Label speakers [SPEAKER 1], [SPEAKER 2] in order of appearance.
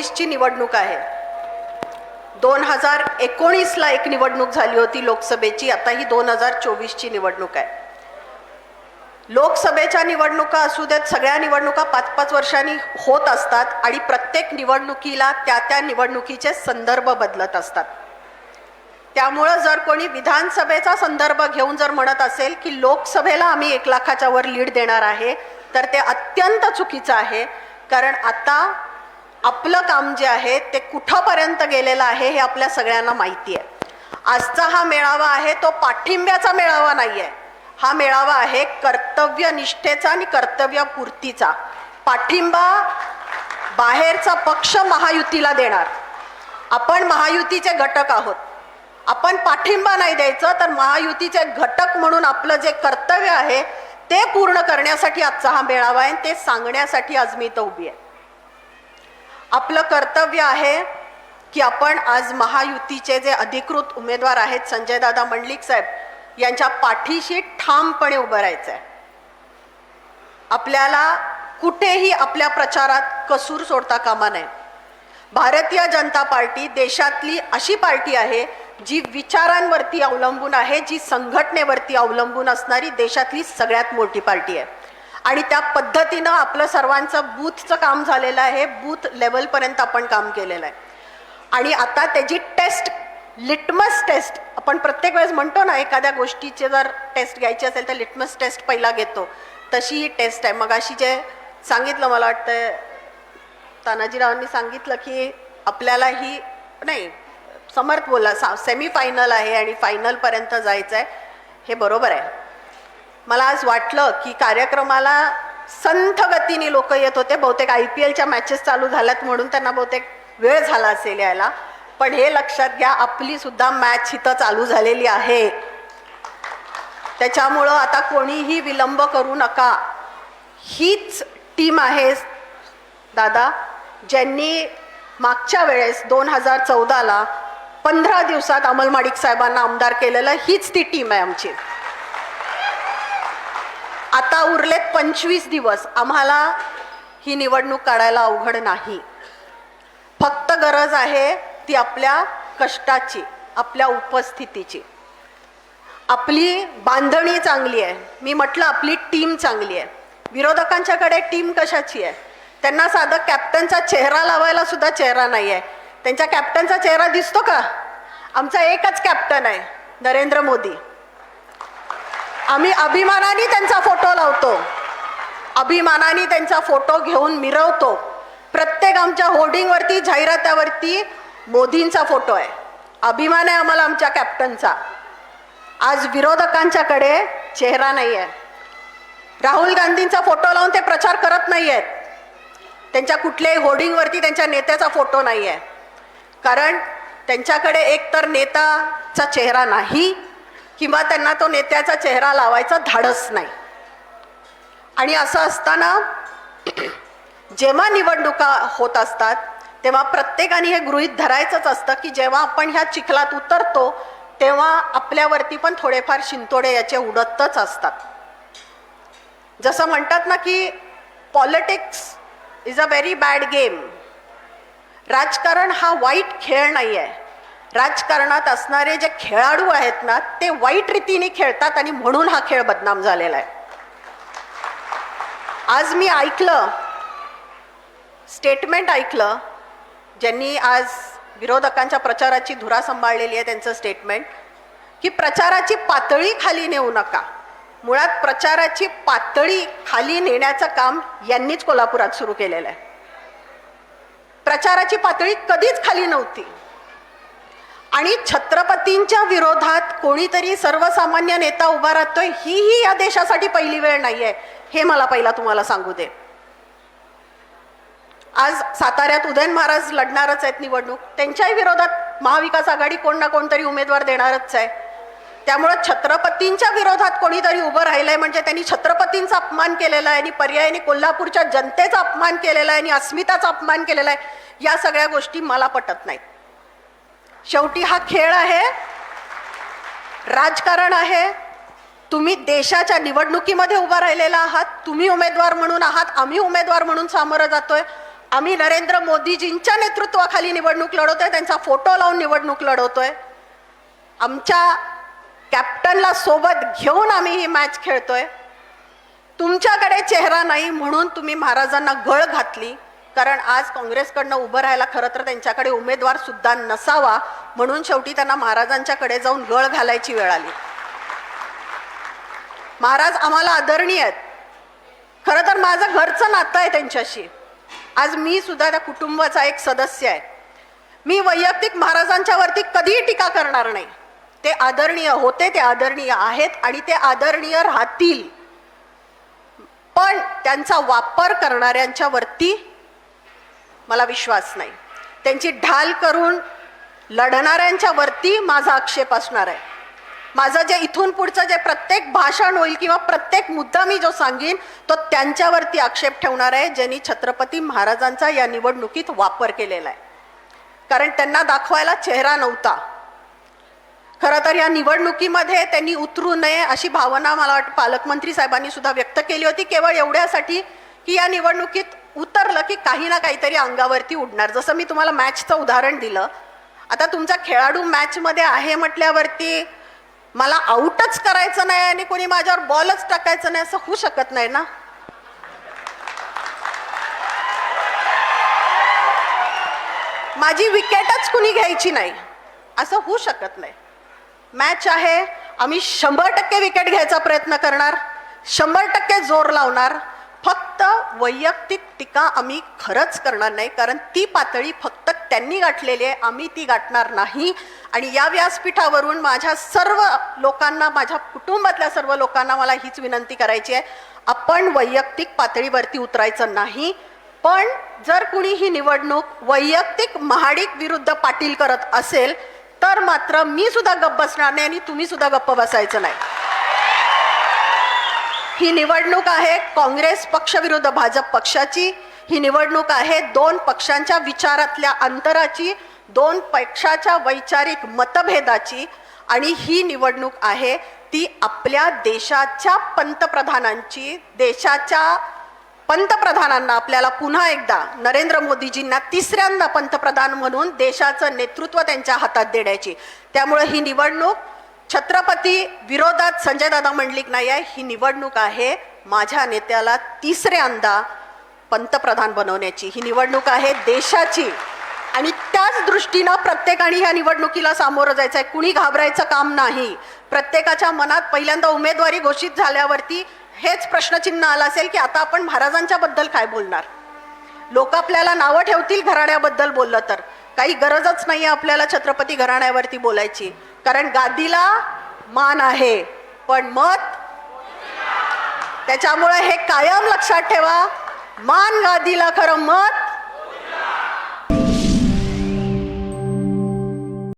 [SPEAKER 1] चोवीसची निवडणूक आहे. दोन हजार एकोणीसला एक निवडणूक झाली होती लोकसभेची आता ही दोन हजार चोवीसची निवडणूक आहे. लोकसभेच्या निवडणुका असू देत सगळ्या निवडणुका पाच पाच वर्षांनी होत असतात आणि प्रत्येक निवडणुकीला त्या त्या निवडणुकीचे संदर्भ बदलत असतात. त्यामुळं जर कोणी विधानसभेचा संदर्भ घेऊन जर म्हणत असेल की लोकसभेला आम्ही एक लाखाच्या वर लीड देणार आहे तर ते अत्यंत चुकीचं आहे कारण आता आपलं काम जे आहे ते कुठंपर्यंत गेलेलं आहे हे आपल्या सगळ्यांना माहिती आहे. आजचा हा मेळावा आहे तो पाठिंब्याचा मेळावा नाही आहे हा मेळावा आहे कर्तव्यनिष्ठेचा आणि कर्तव्यपूर्तीचा. पाठिंबा बाहेरचा पक्ष महायुतीला देणार. आपण महायुतीचे घटक आहोत. आपण पाठिंबा नाही द्यायचं तर महायुतीचे घटक म्हणून आपलं जे कर्तव्य आहे ते पूर्ण करण्यासाठी आजचा हा मेळावा आहे आणि ते सांगण्यासाठी आज मी इथं उभी आहे. आपलं कर्तव्य आहे की आपण आज महायुतीचे जे अधिकृत उमेदवार आहेत संजयदादा मंडलिक साहेब यांच्या पाठीशी ठामपणे उभं राहायचं आहे आपल्याला कुठेही आपल्या प्रचारात कसूर सोडता कामा नये. भारतीय जनता पार्टी देशातली अशी पार्टी आहे जी विचारांवरती अवलंबून आहे जी संघटनेवरती अवलंबून असणारी देशातली सगळ्यात मोठी पार्टी आहे. आणि त्या पद्धतीनं आपलं सर्वांचं बूथचं काम झालेलं आहे. बूथ लेवलपर्यंत आपण काम केलेलं आहे. आणि आता त्याची टेस्ट लिटमस टेस्ट आपण प्रत्येक वेळेस म्हणतो ना एखाद्या गोष्टीचे जर टेस्ट घ्यायची असेल तर लिटमस टेस्ट पहिला घेतो. तशी ही टेस्ट आहे. मग अशी जे सांगितलं मला वाटतं तानाजीरावांनी सांगितलं की आपल्याला ही नाही समर्थ बोला सा सेमीफायनल आहे आणि फायनलपर्यंत जायचं आहे हे बरोबर आहे. मला आज वाटलं की कार्यक्रमाला संथ गतीने लोक येत होते. बहुतेक आय पी एलच्या मॅचेस चालू झाल्यात म्हणून त्यांना बहुतेक वेळ झाला असेल यायला. पण हे लक्षात घ्या आपली सुद्धा मॅच इथं चालू झालेली आहे. त्याच्यामुळं आता कोणीही विलंब करू नका. हीच टीम आहे दादा ज्यांनी मागच्या वेळेस दोन हजार चौदाला पंधरा दिवसात अमल माडिक साहेबांना आमदार केलेलं हीच ती टीम आहे आमची. आता उरलेत पंचवीस दिवस. आम्हाला ही निवडणूक काढायला अवघड नाही. फक्त गरज आहे ती आपल्या कष्टाची आपल्या उपस्थितीची. आपली बांधणी चांगली आहे. मी म्हटलं आपली टीम चांगली आहे. विरोधकांच्याकडे टीम कशाची आहे? त्यांना साधं कॅप्टनचा चेहरा लावायला सुद्धा चेहरा नाही आहे त्यांच्या कॅप्टनचा चेहरा दिसतो का? आमचा एकच कॅप्टन आहे नरेंद्र मोदी. आम्ही अभिमानाने त्यांचा फोटो लावतो. अभिमानाने त्यांचा फोटो घेऊन मिरवतो. प्रत्येक आमच्या होर्डिंगवरती जाहिरातावरती मोदींचा फोटो आहे. अभिमान आहे आम्हाला आमच्या कॅप्टनचा. आज विरोधकांच्याकडे चेहरा नाही आहे राहुल गांधींचा फोटो लावून ते प्रचार करत नाही आहेत त्यांच्या कुठल्याही होर्डिंगवरती त्यांच्या नेत्याचा फोटो नाही आहे कारण त्यांच्याकडे एक तर नेताचा चेहरा नाही किंवा त्यांना तो नेत्याचा चेहरा लावायचा धाडस नाही. आणि असं असताना जेव्हा निवडणुका होत असतात तेव्हा प्रत्येकाने हे गृहीत धरायचंच असतं की जेव्हा आपण ह्या चिखलात उतरतो तेव्हा आपल्यावरती पण थोडेफार शिंतोडे याचे उडतच असतात. जसं म्हणतात ना की politics is a very bad game. राजकारण हा वाईट खेळ नाही आहे राजकारणात असणारे जे खेळाडू आहेत ना ते वाईट रीतीने खेळतात आणि म्हणून हा खेळ बदनाम झालेला आहे. आज मी ऐकलं स्टेटमेंट ऐकलं ज्यांनी आज विरोधकांच्या प्रचाराची धुरा सांभाळलेली आहे त्यांचं स्टेटमेंट की प्रचाराची पातळी खाली नेऊ नका. मुळात प्रचाराची पातळी खाली नेण्याचं काम यांनीच कोल्हापुरात सुरू केलेलं आहे. प्रचाराची पातळी कधीच खाली नव्हती. आणि छत्रपतींच्या विरोधात कोणीतरी सर्वसामान्य नेता उभा राहतोय हीही या देशासाठी पहिली वेळ नाही आहे हे मला पहिला तुम्हाला सांगू दे. आज साताऱ्यात उदयन महाराज लढणारच आहेत निवडणूक. त्यांच्याही विरोधात महाविकास आघाडी कोण ना कोणतरी उमेदवार देणारच आहे. त्यामुळं छत्रपतींच्या विरोधात कोणीतरी उभं राहिलंय म्हणजे त्यांनी छत्रपतींचा अपमान केलेला आहे आणि पर्यायाने कोल्हापूरच्या जनतेचा अपमान केलेला आहे आणि अस्मिताचा अपमान केलेला आहे या सगळ्या गोष्टी मला पटत नाहीत. शेवटी हा खेळ आहे. राजकारण आहे. तुम्ही देशाच्या निवडणुकीमध्ये उभा राहिलेला आहात. तुम्ही उमेदवार म्हणून आहात. आम्ही उमेदवार म्हणून सामोरं जातोय. आम्ही नरेंद्र मोदीजींच्या नेतृत्वाखाली निवडणूक लढवतोय. त्यांचा फोटो लावून निवडणूक लढवतोय. आमच्या कॅप्टनला सोबत घेऊन आम्ही ही मॅच खेळतोय. तुमच्याकडे चेहरा नाही म्हणून तुम्ही महाराजांना गळ घातली. कारण आज काँग्रेसकडनं उभं राहायला खरं तर त्यांच्याकडे उमेदवार सुद्धा नसावा म्हणून शेवटी त्यांना महाराजांच्याकडे जाऊन गळ घालायची वेळ आली. महाराज आम्हाला आदरणीय आहेत. खरं तर माझं घरचं नातं आहे त्यांच्याशी. आज मी सुद्धा त्या कुटुंबाचा एक सदस्य आहे. मी वैयक्तिक महाराजांच्या वरती कधीही टीका करणार नाही. ते आदरणीय होते ते आदरणीय आहेत आणि ते आदरणीय राहतील. पण त्यांचा वापर करणाऱ्यांच्या वरती मला विश्वास नाही. त्यांची ढाल करून लढणाऱ्यांच्या वरती माझा आक्षेप असणार आहे. माझं जे इथून पुढचं जे प्रत्येक भाषण होईल किंवा प्रत्येक मुद्दा मी जो सांगेन तो त्यांच्यावरती आक्षेप ठेवणार आहे ज्यांनी छत्रपती महाराजांचा या निवडणुकीत वापर केलेला आहे. कारण त्यांना दाखवायला चेहरा नव्हता. खरं तर या निवडणुकीमध्ये त्यांनी उतरू नये अशी भावना मला वाटतं पालकमंत्री साहेबांनी सुद्धा व्यक्त केली होती. केवळ एवढ्यासाठी की या निवडणुकीत उतरलं की काही ना काहीतरी अंगावरती उडणार. जसं मी तुम्हाला मॅचचं उदाहरण दिलं आता तुमचा खेळाडू मॅचमध्ये आहे म्हटल्यावरती मला आऊटच करायचं नाही आणि कोणी माझ्यावर बॉलच टाकायचं नाही असं होऊ शकत नाही ना? माझी विकेटच कुणी घ्यायची नाही असं होऊ शकत नाही. मॅच आहे आम्ही शंभर टक्के विकेट घ्यायचा प्रयत्न करणार शंभर टक्के जोर लावणार फक्त वैयक्तिक टीका आम्ही खरंच करणार नाही कारण ती पातळी फक्त त्यांनी गाठलेली आहे आम्ही ती गाठणार नाही. आणि या व्यासपीठावरून माझ्या सर्व लोकांना माझ्या कुटुंबातल्या सर्व लोकांना मला हीच विनंती करायची आहे आपण वैयक्तिक पातळीवरती उतरायचं नाही पण जर कुणी ही निवडणूक वैयक्तिक महाडिक विरुद्ध पाटील करत असेल तर मात्र मी सुद्धा गप्प बसणार नाही आणि तुम्ही सुद्धा गप्प बसायचं नाही. ही निवडणूक आहे काँग्रेस पक्षविरुद्ध भाजप पक्षाची. ही निवडणूक आहे दोन पक्षांच्या विचारातल्या अंतराची दोन पक्षाच्या वैचारिक मतभेदाची आणि ही निवडणूक आहे ती आपल्या देशाच्या पंतप्रधानांची देशाच्या पंतप्रधानांना आपल्याला पुन्हा एकदा नरेंद्र मोदीजींना तिसऱ्यांदा पंतप्रधान म्हणून देशाचं नेतृत्व त्यांच्या हातात देण्याची. त्यामुळे ही निवडणूक छत्रपती विरोधात संजय दादा मंडलिक नाही आहे ही निवडणूक आहे. माझ्या नेत्याला तिसऱ्यांदा पंतप्रधान बनवण्याची ही निवडणूक आहे देशाची. आणि त्याच दृष्टीनं प्रत्येकाने ह्या निवडणुकीला सामोरं जायचं आहे कुणी घाबरायचं काम नाही. प्रत्येकाच्या मनात पहिल्यांदा उमेदवारी घोषित झाल्यावरती हेच प्रश्नचिन्ह आलं असेल की आता आपण महाराजांच्या बद्दल काय बोलणार? लोक आपल्याला नावं ठेवतील घराण्याबद्दल बोललं तर. काही गरजच नाही आपल्याला छत्रपती घराण्यावरती बोलायची. कारण गादीला मान आहे. पण मत? त्याच्यामुळे हे कायम लक्षात ठेवा. मान गादीला खरं मत?